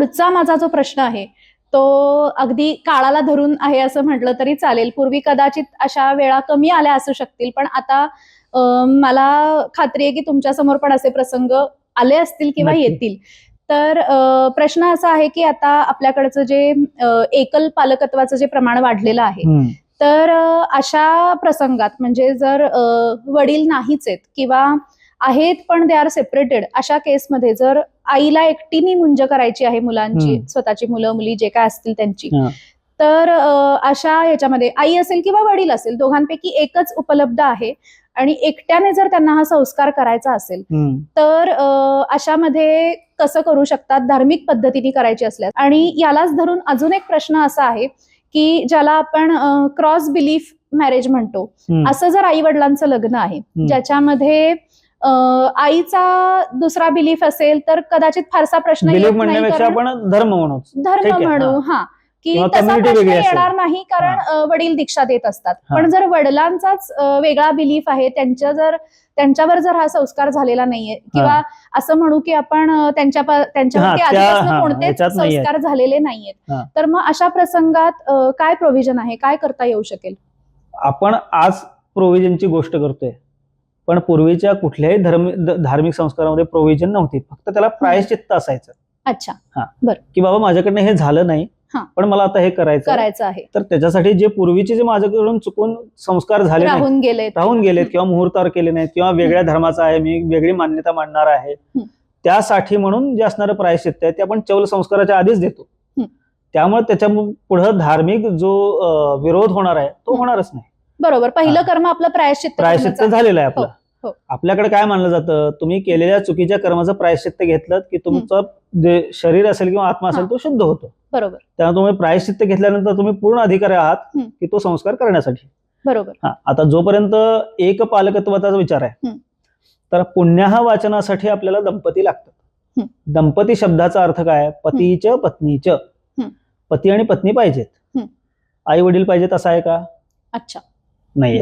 पुढचा माझा जो प्रश्न आहे तो अगदी काळाला धरून आहे असं म्हटलं तरी चालेल पूर्वी कदाचित अशा वेळा कमी आल्या असू शकतील पण आता मला खात्री आहे की तुमच्यासमोर पण असे प्रसंग आले असतील किंवा. येतील तर प्रश्न असा आहे की आता आपल्याकडचं जे एकल पालकत्वाचं जे प्रमाण वाढलेलं आहे. तर अशा प्रसंगात म्हणजे जर वडील नाहीच आहेत किंवा आहेत पण दे आर सेपरेटेड अशा केसमध्ये जर आईला एकटीने मुंज करायची आहे मुलांची. स्वतःची मुलं मुली जे काय असतील त्यांची. तर अशा ह्याच्यामध्ये आई असेल किंवा वडील असेल दोघांपैकी एकच उपलब्ध आहे आणि एकट्याने जर त्यांना हा संस्कार करायचा असेल. तर अशामध्ये कसं करू शकतात धार्मिक पद्धतीने करायची असल्यास आणि यालाच धरून अजून एक प्रश्न असा आहे की ज्याला आपण क्रॉस बिलीफ मॅरेज म्हणतो. असं जर आई वडिलांचं लग्न आहे ज्याच्यामध्ये आईचा दुसरा बिलीफ असेल तर कदाचित फारसा प्रश्न बिलीफ म्हणण्यापेक्षा आपण धर्म म्हणू धर्म म्हणू हा. की तसा प्रश्न. येणार नाही कारण वडील दीक्षा देत असतात. पण जर वडिलांचाच वेगळा बिलीफ आहे त्यांच्या जर त्यांच्यावर जर हा संस्कार झालेला नाहीये किंवा असं म्हणू की आपण त्यांच्या त्यांच्यावरती आधीपासून कोणतेच. संस्कार झालेले नाहीयेत. तर मग अशा प्रसंगात काय प्रोव्हिजन आहे? काय करता येऊ शकेल? आपण आज प्रोव्हिजनची गोष्ट करतोय. पण पूर्वीच्या कुठल्याही धर्म धार्मिक संस्कारामध्ये प्रोव्हिजन नव्हती फक्त त्याला प्रायश्चित्त असायचं अच्छा की बाबा माझ्याकडनं हे झालं नाही हा. पण मला आता हे करायचं. करायचं आहे तर त्याच्यासाठी जे पूर्वीचे जे माझ्याकडून चुकून संस्कार झाले राहून गेले राहून गेलेत किंवा मुहूर्तावर केले नाहीत किंवा वेगळ्या धर्माचा आहे मी वेगळी मान्यता मांडणार आहे हं. त्यासाठी म्हणून जे असणारं प्रायश्चित्त आहे ते आपण चौल संस्काराच्या आधीच देतो हं. त्यामुळे त्याच्या पुढे धार्मिक जो विरोध होणार आहे तो हं. होणारच नाही बरोबर पहिलं हा. कर्म आपलं प्रायश्चित्त प्रायश्चित्त. झालेलं आहे आपलं हो, हो. आपल्याकडे काय मानलं जातं? तुम्ही केलेल्या चुकीच्या कर्माचं प्रायश्चित्त घेतलं की तुमचं जे शरीर असेल किंवा आत्मा असेल हा. तो शुद्ध होतो. बरोबर. त्यामुळे तुम्ही प्रायश्चित्त घेतल्यानंतर तुम्ही पूर्ण अधिकारी आहात हं. की तो संस्कार करण्यासाठी. बरोबर. हा आता जोपर्यंत एक पालकत्वाचा विचार आहे हं. तर पुण्याहा वाचनासाठी आपल्याला दंपती लागतात. हं. दंपती शब्दाचा अर्थ काय? पतीच पत्नीच. हं. पती आणि पत्नी पाहिजेत. हं. आई वडील पाहिजेत असं आहे का? अच्छा. नाही.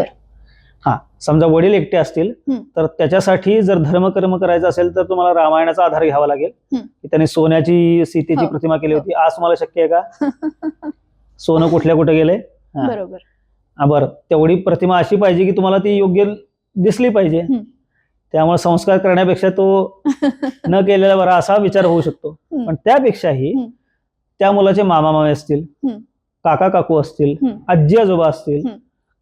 हा समजा वडील एकटे असतील. तर त्याच्यासाठी जर धर्मकर्म करायचं असेल तर तुम्हाला रामायणाचा आधार घ्यावा लागेल. की त्यांनी सोन्याची सीतेची हो, प्रतिमा केली. होती आज तुम्हाला शक्य आहे का सोनं कुठल्या कुठे गेले हा. बरोबर बरं तेवढी प्रतिमा अशी पाहिजे की तुम्हाला ती योग्य दिसली पाहिजे. त्यामुळे संस्कार करण्यापेक्षा तो न केलेला बरा असा विचार होऊ शकतो. पण त्यापेक्षाही हं. त्या मुलाचे मामा मामे असतील. काका काकू असतील. आजी आजोबा असतील.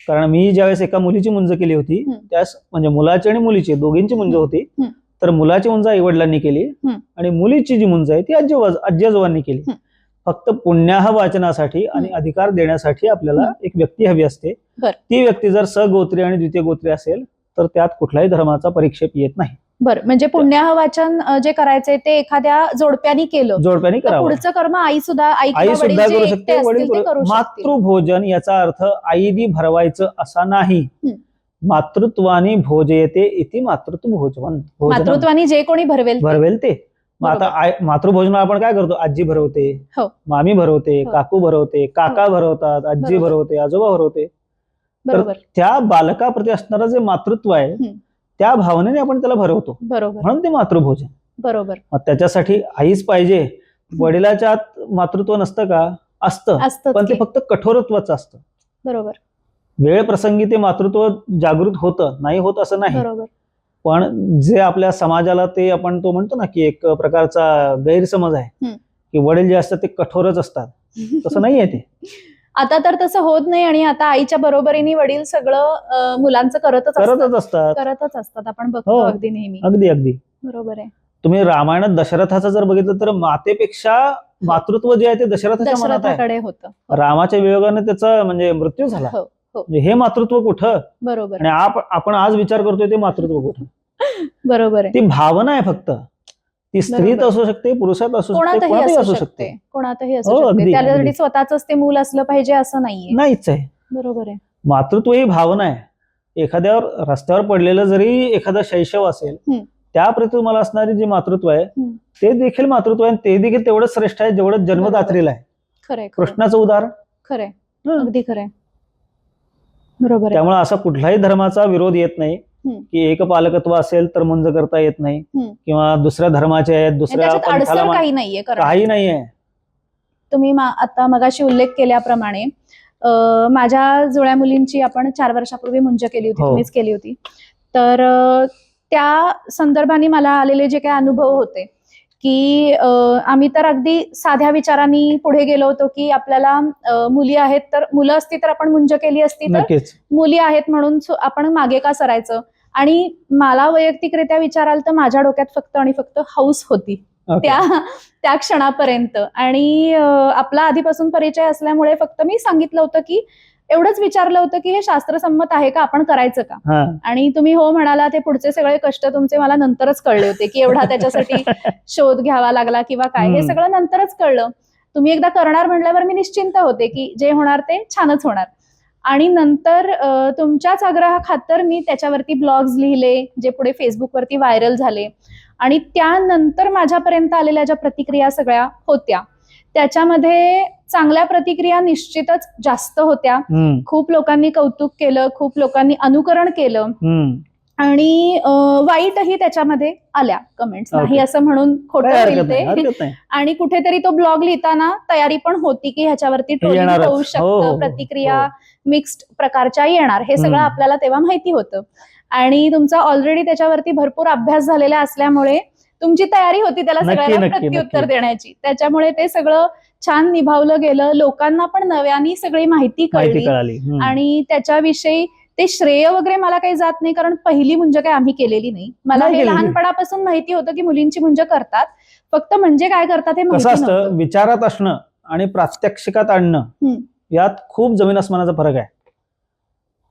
कारण मी ज्यावेळेस एका मुलीची मुंज केली होती. त्यास म्हणजे मुलाची आणि मुलीची दोघींची मुंज होती. तर मुलाची मुंज आई वडिलांनी केली. आणि मुलीची जी मुंज आहे ती आजी आजी आजोबांनी केली. फक्त पुण्याह वाचनासाठी आणि. अधिकार देण्यासाठी आपल्याला. एक व्यक्ती हवी असते. ती व्यक्ती जर सगोत्री आणि द्वितीय गोत्री असेल तर त्यात कुठल्याही धर्माचा परिक्षेप येत नाही बरं म्हणजे पुण्याह वाचन जे करायचंय ते एखाद्या जोडप्याने केलं जोडप्याने तर पुढचं कर्म आई सुद्धा आई सुद्धा करू शकते मातृभोजन याचा अर्थ आईनी भरवायचं असा नाही हं. मातृत्वानी भोजयते इति मातृत्व भोजवन. मातृत्वानी जे कोणी भरवेल. भरवेल ते मग आता मातृभोजनाला आपण काय करतो आजी भरवते हो. मामी भरवते हो. काकू भरवते काका भरवतात आजी. भरवते आजोबा भरवते बरोबर त्या बालकाप्रती असणारं जे मातृत्व आहे हं. त्या भावनेने आपण त्याला भरवतो. बरोबर. म्हणून ते मातृभोजन. बरोबर. मग त्याच्यासाठी आईच पाहिजे. वडिलाच्या आत मातृत्व नसतं का? असतं. पण ते फक्त कठोरत्वाचं असतं. बरोबर. वेळ प्रसंगी ते मातृत्व जागृत होतं. नाही होत असं नाही. बरोबर. पण जे आपल्या समाजाला ते आपण तो म्हणतो ना की एक प्रकारचा गैरसमज आहे. की वडील जे असतात ते कठोरच असतात. तसं नाहीये ते. आता तर तसं होत नाही आणि आता आईच्या बरोबरीने वडील सगळं मुलांचं करतच करतच असतात. करतच असतात. आपण बघतो हो. अगदी नेहमी. अगदी अगदी. बरोबर आहे. तुम्ही रामायणात दशरथाचं जर बघितलं तर मातेपेक्षा मातृत्व जे आहे ते दशरथाच्या मनात आहे. दशरथाकडे होतं. रामाच्या वियोगाने त्याचा म्हणजे मृत्यू झाला. हो हो. म्हणजे हे मातृत्व कुठं? बरोबर. आणि आप- आपण आज विचार करतोय ते मातृत्व कुठं? बरोबर आहे. ती भावना आहे फक्त. ती स्त्रीत. असू शकते पुरुषात असू शकते कोणातही असू शकते. कोणातही असू हो, शकते. अगदी, अगदी. स्वतःच ते मूल असलं पाहिजे असं नाहीये. नाहीच आहे. बरोबर आहे. मातृत्व ही भावना आहे. एखाद्यावर रस्त्यावर पडलेलं जरी एखादा शैशव असेल हं. त्याप्रती तुम्हाला असणारी जी मातृत्व आहे. ते देखील मातृत्व आहे आणि ते देखील तेवढंच श्रेष्ठ आहे जेवढं जन्मदात्रीला आहे. खरंय खरंय. कृष्णाचं उदाहरण? खरंय. हं. अगदी खरंय. बरोबर आहे. त्यामुळे असा कुठलाही धर्माचा विरोध येत नाही. की एक पालकत्व असेल तर मुंज करता येत नाही. किंवा दुसऱ्या धर्माचे आहेत दुसऱ्या अडसर मान- काही नाहीये काही नाहीये. तुम्ही आता मगाशी उल्लेख केल्याप्रमाणे माझ्या जुळ्या मुलींची आपण चार वर्षापूर्वी मुंज केली होती हो. तुम्हीच केली होती. तर त्या संदर्भाने मला आलेले जे काही अनुभव होते की आम्ही तर अगदी साध्या विचारांनी पुढे गेलो होतो की आपल्याला मुली आहेत तर मुलं असती तर आपण मुंज केली असती तर मुली आहेत म्हणून आपण मागे का सरायचं? आणि मला वैयक्तिकरित्या विचाराल तर माझ्या डोक्यात फक्त आणि फक्त हाऊस होती. ओके. त्या त्या क्षणापर्यंत. आणि आपला आधीपासून परिचय असल्यामुळे फक्त मी सांगितलं होतं की एवढंच विचारलं होतं की हे शास्त्रसंमत आहे का? आपण करायचं का? आणि तुम्ही हो म्हणाला ते पुढचे सगळे कष्ट तुमचे मला नंतरच कळले होते की एवढा त्याच्यासाठी शोध घ्यावा लागला किंवा काय. हे. सगळं नंतरच कळलं. तुम्ही एकदा करणार म्हटल्यावर मी निश्चिंत होते की जे होणार ते छानच होणार. आणि नंतर तुमच्याच आग्रहाखातर मी त्याच्यावरती ब्लॉग्स लिहिले जे पुढे फेसबुकवरती व्हायरल झाले आणि त्यानंतर माझ्यापर्यंत आलेल्या ज्या प्रतिक्रिया सगळ्या होत्या त्याच्यामध्ये चांगल्या प्रतिक्रिया निश्चितच जास्त होत्या खूप लोकांनी कौतुक केलं खूप लोकांनी अनुकरण केलं. आणि वाईटही त्याच्यामध्ये आल्या कमेंट्स नाही. असं म्हणून खोटं आणि कुठेतरी तो ब्लॉग लिहिताना तयारी पण होती की ह्याच्यावरती ट्रोलिंग. होऊ हो, हो, शकतं हो, प्रतिक्रिया हो. मिक्स्ड प्रकारच्या येणार हे सगळं. आपल्याला तेव्हा माहिती होतं आणि तुमचा ऑलरेडी त्याच्यावरती भरपूर अभ्यास झालेला असल्यामुळे तुमची तयारी होती त्याला सगळ्याला नक्की, प्रत्युत्तर. देण्याची त्याच्यामुळे ते सगळं छान निभावलं गेलं लोकांना पण नव्याने सगळी माहिती कळली. आणि त्याच्याविषयी ते श्रेय वगैरे मला काही जात नाही कारण पहिली मुंज काही आम्ही केलेली नाही मला हे. लहानपणापासून माहिती होतं की मुलींची मुंज करतात फक्त म्हणजे काय करतात हे विचारात असणं आणि प्रात्यक्षिकात आणणं. यात खूप जमीन अस्मानाचा फरक आहे.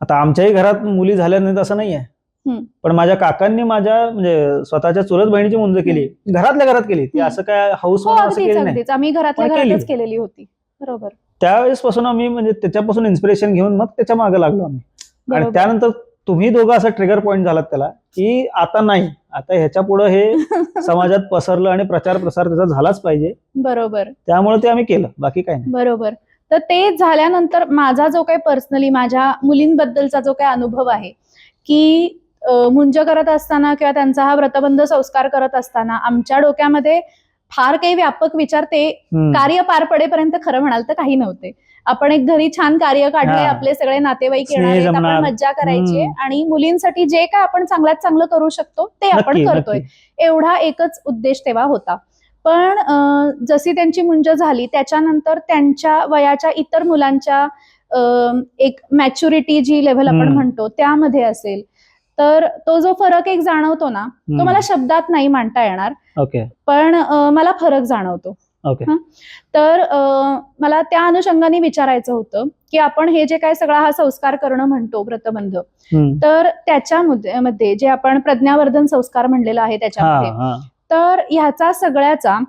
आता आमच्याही घरात मुली झाल्या नाहीत असं नाहीये. हम्म. पण माझ्या काकांनी माझ्या म्हणजे स्वतःच्या चुलत बहिणीची मुंज केली. घरातल्या घरात केली. ती. असं काय हाऊस हो असं केली नाही. आम्ही घरातल्या केलेली होती. बरोबर. त्यावेळेस पासून आम्ही म्हणजे त्याच्यापासून इन्स्पिरेशन घेऊन मग त्याच्यामागे लागलो आम्ही. आणि. त्यानंतर तुम्ही दोघं असं ट्रिगर पॉईंट झालात त्याला की आता नाही. आता ह्याच्या पुढे हे समाजात पसरलं आणि प्रचार प्रसार त्याचा झालाच पाहिजे. बरोबर. त्यामुळे ते आम्ही केलं. बाकी काय नाही. बरोबर. तर ते झाल्यानंतर माझा जो काही पर्सनली माझ्या मुलींबद्दलचा जो काही अनुभव आहे की मुंज करत असताना किंवा त्यांचा हा व्रतबंध संस्कार करत असताना आमच्या डोक्यामध्ये फार काही व्यापक विचार ते. कार्य पार पडेपर्यंत खरं म्हणाल तर काही नव्हते आपण एक घरी छान कार्य काढले. आपले सगळे नातेवाईक येणार आपण. मज्जा करायची. आणि मुलींसाठी जे काय आपण चांगल्यात चांगलं करू शकतो ते आपण करतोय एवढा एकच उद्देश तेव्हा होता पण जशी त्यांची मुंज झाली त्याच्यानंतर त्यांच्या वयाच्या इतर मुलांच्या एक मॅच्युरिटी जी लेव्हल आपण. म्हणतो त्यामध्ये असेल. तर तो जो फरक एक जाणवतो ना तो. मला शब्दात नाही मांडता येणार. ओके. पण मला फरक जाणवतो. ओके. तर मला त्या अनुषंगाने विचारायचं होतं की आपण हे जे काय सगळा हा संस्कार करणं म्हणतो व्रतबंध. तर त्याच्यामध्ये मध्ये जे आपण प्रज्ञावर्धन संस्कार म्हणलेला आहे त्याच्यामध्ये तर ह्याचा सगळ्याचा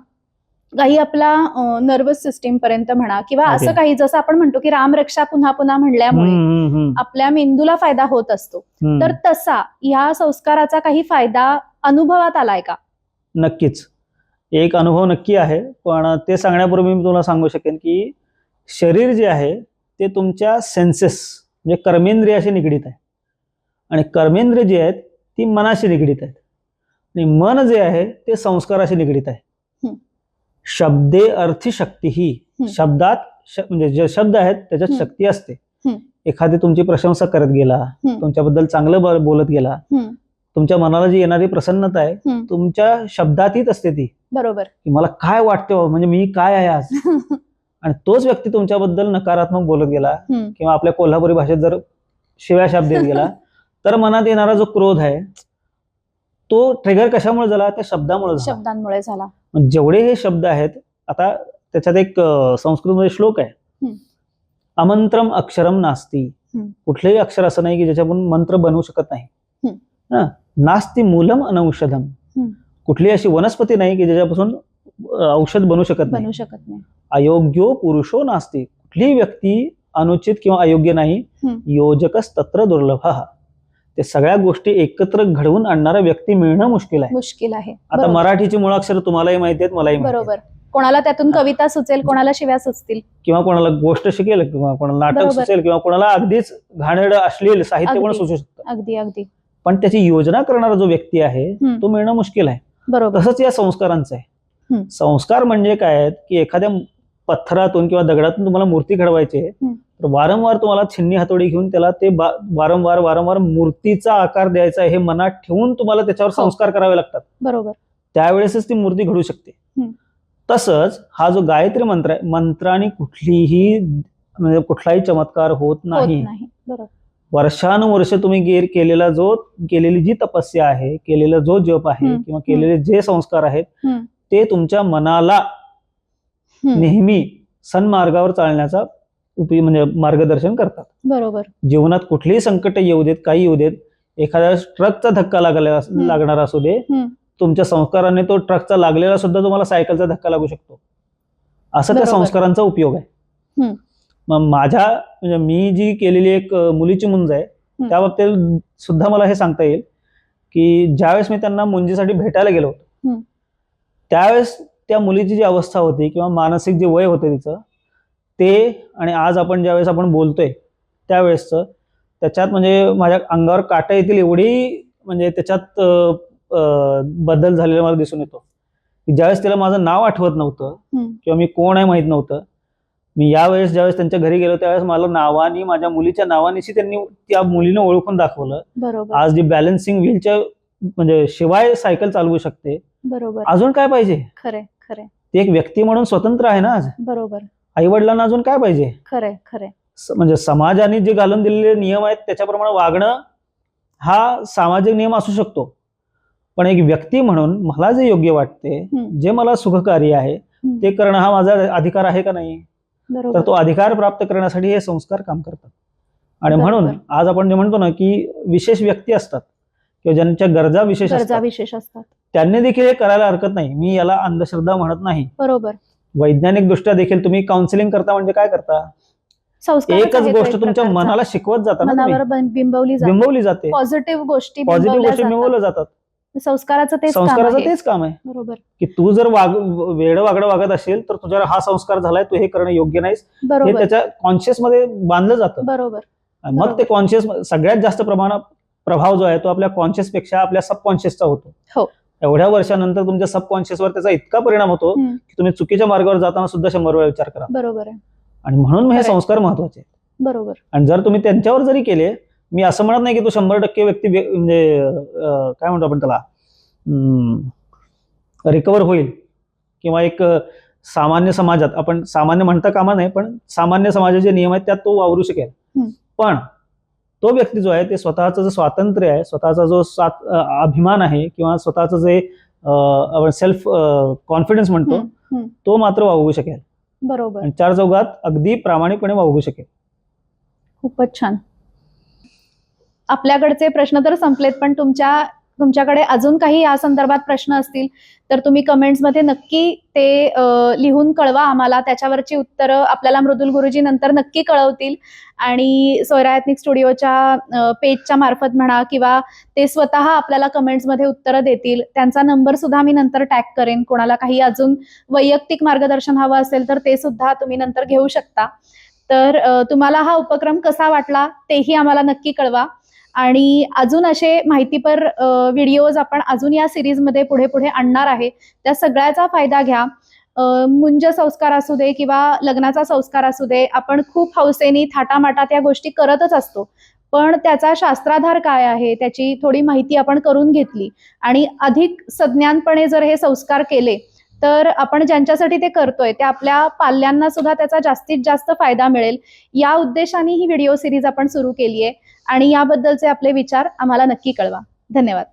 काही आपला नर्वस सिस्टीम पर्यंत म्हणा किंवा. असं काही जसं आपण म्हणतो की रामरक्षा पुन्हा पुन्हा म्हणल्यामुळे आपल्या मेंदूला फायदा होत असतो. तर तसा ह्या संस्काराचा काही फायदा अनुभवात आलाय का? नक्कीच. एक अनुभव नक्की आहे पण ते सांगण्यापूर्वी मी तुला सांगू शकेन की शरीर जे आहे ते तुमच्या सेन्सेस म्हणजे कर्मेंद्रियाशी निगडीत आहे. आणि कर्मेंद्रिय जे आहेत ती मनाशी निगडीत आहेत. आणि मन जे आहे ते संस्काराशी निगडीत आहे. शब्दे अर्थी शक्ती ही. शब्दात म्हणजे जे शब्द आहेत त्याच्यात. शक्ती असते. एखादी तुमची प्रशंसा करत गेला. तुमच्याबद्दल चांगलं बोलत गेला तुमच्या मनाला जी येणारी प्रसन्नता आहे. तुमच्या शब्दातीत असते ती बरोबर की मला काय वाटतं म्हणजे मी काय आहे आज आणि तोच व्यक्ती तुमच्याबद्दल नकारात्मक बोलत गेला किंवा आपल्या कोल्हापुरी भाषेत जर शिव्या शब्द देत गेला तर मनात येणारा जो क्रोध आहे तो ट्रिगर कशामुळे झाला त्या शब्दामुळे शब्दांमुळे झाला जेवढे हे शब्द आहेत आता त्याच्यात एक संस्कृतमध्ये श्लोक आहे. अमंत्रम अक्षरम नास्ती. कुठलेही अक्षर असं नाही की ज्याच्यातून मंत्र बनवू शकत नाही. हा. नास्ती मूलम अनौषधम. कुठली अशी वनस्पती नाही की ज्याच्यापासून औषध बनू शकत बनू शकत नाही अयोग्यो पुरुषो नास्ती कुठलीही व्यक्ती अनुचित किंवा अयोग्य नाही. योजकच तत्र दुर्लभ ते सगळ्या गोष्टी एकत्र घडवून आणणारा व्यक्ती मिळणं मुश्किल आहे मुश्किल आहे आता. मराठीची मुळाक्षर तुम्हालाही माहिती आहेत मलाही. बरोबर कोणाला त्यातून कविता सुचेल कोणाला शिव्या सुचतील किंवा कोणाला गोष्ट शिकेल किंवा कोणाला नाटक. सुचेल किंवा कोणाला अगदीच घाणेरडं अश्लील साहित्य पण. सुचू शकतं अगदी अगदी पण त्याची योजना करणारा जो व्यक्ती आहे. तो मिळणं मुश्किल आहे बरोबर तसंच या संस्कारांचं आहे. संस्कार म्हणजे काय की एखाद्या पत्थरातून किंवा दगडातून तुम्हाला मूर्ती घडवायची. तर वारंवार तुम्हाला छिन्नी हातोडी घेऊन त्याला ते वारंवार वारंवार मूर्तीचा आकार द्यायचा हे मनात ठेवून तुम्हाला त्याच्यावर हो. संस्कार करावे लागतात बरोबर त्यावेळेसच ती मूर्ती घडू शकते. तसंच हा जो गायत्री मंत्र आहे मंत्राने कुठलीही म्हणजे कुठलाही चमत्कार होत नाही वर्षानुवर्ष तुम्ही गेर केलेला जो केलेली जी तपस्या आहे केलेला जो जप आहे किंवा केलेले जे संस्कार आहेत. ते तुमच्या मनाला. नेहमी सन्मार्गावर चालण्याचा उपयोग म्हणजे मार्गदर्शन करतात बरोबर जीवनात कुठलीही संकट येऊ देत काही येऊ देत एखाद्या ट्रकचा धक्का लागला लागणार असू दे. तुमच्या संस्काराने तो ट्रकचा लागलेला सुद्धा तुम्हाला सायकलचा धक्का लागू शकतो असं त्या. संस्कारांचा उपयोग आहे. मग माझ्या म्हणजे मी जी केलेली एक मुलीची मुंज आहे त्या बाबतीत सुद्धा मला हे सांगता येईल की ज्यावेळेस मी त्यांना मुंजीसाठी भेटायला गेलो होतो. त्यावेळेस त्या मुलीची जी अवस्था होती किंवा मानसिक जे वय होते तिचं ते आणि आज आपण ज्यावेळेस आपण बोलतोय त्यावेळेसचं त्याच्यात म्हणजे माझ्या अंगावर काटा येतील एवढी म्हणजे त्याच्यात बदल झालेला मला दिसून येतो. की ज्यावेळेस तिला माझं नाव आठवत नव्हतं. किंवा मी कोण आहे माहीत नव्हतं मी यावेळेस ज्यावेळेस त्यांच्या घरी गेलो त्यावेळेस मला नावानी माझ्या मुलीच्या नावानिशी त्यांनी त्या मुलीनं ओळखून दाखवलं. बरोबर. आज जी बॅलन्सिंग व्हीलच्या म्हणजे शिवाय सायकल चालवू शकते बरोबर. अजून काय पाहिजे? खरे खरे ती एक व्यक्ती म्हणून स्वतंत्र आहे ना आज? बरोबर. आई वडिलांना अजून काय पाहिजे? खरे खरे स- म्हणजे समाजाने जे घालून दिलेले नियम आहेत त्याच्याप्रमाणे वागणं हा सामाजिक नियम असू शकतो. पण एक व्यक्ती म्हणून मला जे योग्य वाटते हम्म. जे मला सुखकारी आहे हम्म. ते करणं हा माझा अधिकार आहे का नाही? तर बरोबर तो अधिकार प्राप्त करण्यासाठी हे संस्कार काम करतात. आणि बरोबर. म्हणून आज आपण जे म्हणतो ना की विशेष व्यक्ती असतात किंवा ज्यांच्या गरजा विशेष गरजा असतात विशेष असतात. त्यांनी देखील हे करायला हरकत नाही. मी याला अंधश्रद्धा म्हणत नाही. बरोबर. वैज्ञानिक दृष्ट्या देखील तुम्ही काउन्सिलिंग करता म्हणजे काय करता? एकच गोष्ट तुमच्या. मनाला शिकवत जाता मनावर बिंबवली जाते. बिंबवली जाते. पॉझिटिव्ह गोष्टी पॉझिटिव्ह गोष्टी बिंबवल्या जातात. संस्काराचं तेच काम संस्काराचं आहे. तेच काम आहे. बरोबर. की तू जर वाग वेड वागडं वागत असेल तर तुझ्यावर हा संस्कार झालाय तू हे करणं योग्य नाही हे त्याच्या कॉन्शियसमध्ये बांधलं जातं. बरोबर. मग. ते कॉन्शियस सगळ्यात जास्त प्रमाणात प्रभाव जो आहे तो आपल्या कॉन्शियसपेक्षा आपल्या सबकॉन्शियसचा होतो. हो. एवढ्या वर्षानंतर तुमच्या सबकॉन्शियसवर त्याचा इतका परिणाम होतो. की तुम्ही चुकीच्या मार्गावर जाताना सुद्धा शंभर वेळा विचार करा. बरोबर आहे. आणि म्हणून हे. संस्कार महत्त्वाचे आहेत. बरोबर. आणि जर तुम्ही त्यांच्यावर जरी केले मी असं म्हणत नाही की तो शंभर टक्के व्यक्ती म्हणजे काय म्हणतो आपण त्याला? रिकवर होईल. किंवा एक सामान्य समाजात आपण सामान्य म्हणता कामा नाही पण सामान्य समाजाचे नियम आहेत त्यात तो वावरू शकेल. पण तो व्यक्ती जो आहे ते स्वतःचं जे स्वातंत्र्य आहे स्वतःचा जो स्वात अं, अभिमान आहे किंवा स्वतःचं जे आपण सेल्फ कॉन्फिडन्स म्हणतो. तो मात्र वावगू शकेल. बरोबर. चार चौघात अगदी प्रामाणिकपणे वावगू शकेल. खूपच छान. आपल्याकडचे प्रश्न तर संपलेत पण तुमच्या तुमच्याकडे अजून काही या संदर्भात प्रश्न असतील तर तुम्ही कमेंट्समध्ये नक्की ते लिहून कळवा आम्हाला. त्याच्यावरची उत्तरं आपल्याला मृदुल गुरुजी नंतर नक्की कळवतील. आणि सोयरायत्निक स्टुडिओच्या पेजच्या मार्फत म्हणा किंवा ते स्वतः आपल्याला कमेंट्समध्ये उत्तरं देतील. त्यांचा नंबर सुद्धा मी नंतर टॅग करेन. कोणाला काही अजून वैयक्तिक मार्गदर्शन हवं असेल तर ते सुद्धा तुम्ही नंतर घेऊ शकता. तर तुम्हाला हा उपक्रम कसा वाटला तेही आम्हाला नक्की कळवा. आणि अजून असे माहितीपर व्हिडिओज आपण अजून या सिरीजमध्ये पुढे पुढे आणणार आहे. त्या सगळ्याचा फायदा घ्या. मुंज संस्कार असू दे किंवा लग्नाचा संस्कार असू दे आपण खूप हौसेनी थाटामाटात या गोष्टी करतच असतो. पण त्याचा शास्त्राधार काय आहे त्याची थोडी माहिती आपण करून घेतली. आणि अधिक सज्ञानपणे जर हे संस्कार केले तर आपण ज्यांच्यासाठी ते करतोय त्या आपल्या पाल्यांना सुद्धा त्याचा जास्तीत जास्त फायदा मिळेल. या उद्देशाने ही व्हिडिओ सिरीज आपण सुरू केली आहे आणि याबद्दलचे आपले विचार आम्हाला नक्की कळवा. धन्यवाद.